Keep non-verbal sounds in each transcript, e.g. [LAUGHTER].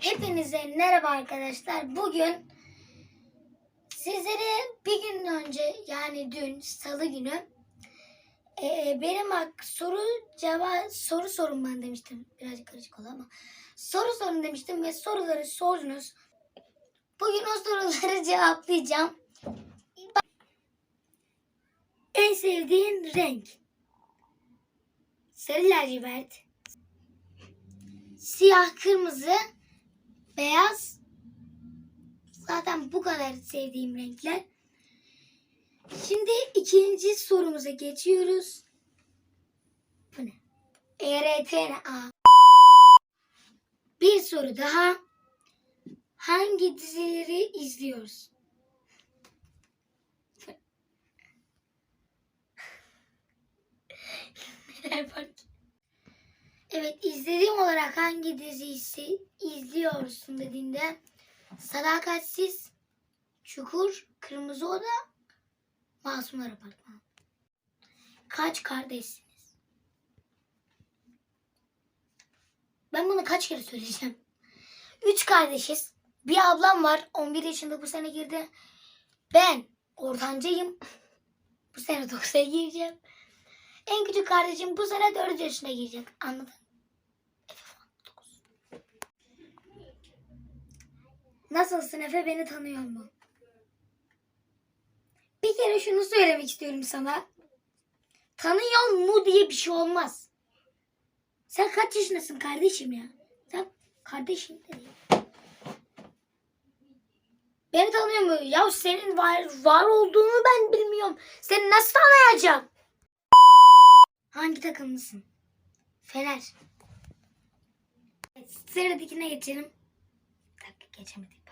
Hepinize merhaba arkadaşlar. Bugün sizlere bir gün önce yani dün salı günü e, benim hak soru cevap soru sorun ben demiştim. Birazcık karışık oldu ama soru sorun demiştim ve soruları sordunuz. Bugün o soruları [LAUGHS] cevaplayacağım. En sevdiğin renk? Sarı lacivert, siyah, kırmızı, beyaz. Zaten bu kadar sevdiğim renkler. Şimdi ikinci sorumuza geçiyoruz. Bu ne? ERTNA. Bir soru daha. Hangi dizileri izliyoruz? [LAUGHS] Neler var? Evet izlediğim olarak hangi dizisi izliyorsun dediğinde Sadakatsiz, Çukur, Kırmızı Oda, Masumlar Apartmanı. Kaç kardeşsiniz? Ben bunu kaç kere söyleyeceğim? Üç kardeşiz. Bir ablam var. 11 yaşında bu sene girdi. Ben ortancayım. Bu sene 9'a gireceğim. En küçük kardeşim bu sene 4 yaşına girecek. Anladın? Nasılsın Efe? Beni tanıyor mu? Bir kere şunu söylemek istiyorum sana. Tanıyor mu diye bir şey olmaz. Sen kaç yaşındasın kardeşim ya? Sen kardeşim de değil. Beni tanıyor mu? Ya senin var, var olduğunu ben bilmiyorum. Seni nasıl tanıyacağım? Hangi takımlısın? Fener. Sıradakine geçelim. Bir dakika geçemedik.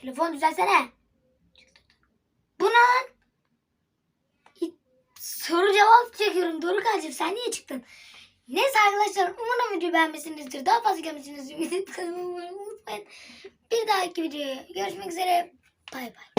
Telefon düzelsene. Bu ne lan? Soru cevap çekiyorum. Doruk Hacım sen niye çıktın? Neyse arkadaşlar umarım videoyu beğenmişsinizdir. Daha fazla gelmişsinizdir. [LAUGHS] Kanalıma unutmayın. Bir dahaki videoya görüşmek üzere. Bay bay.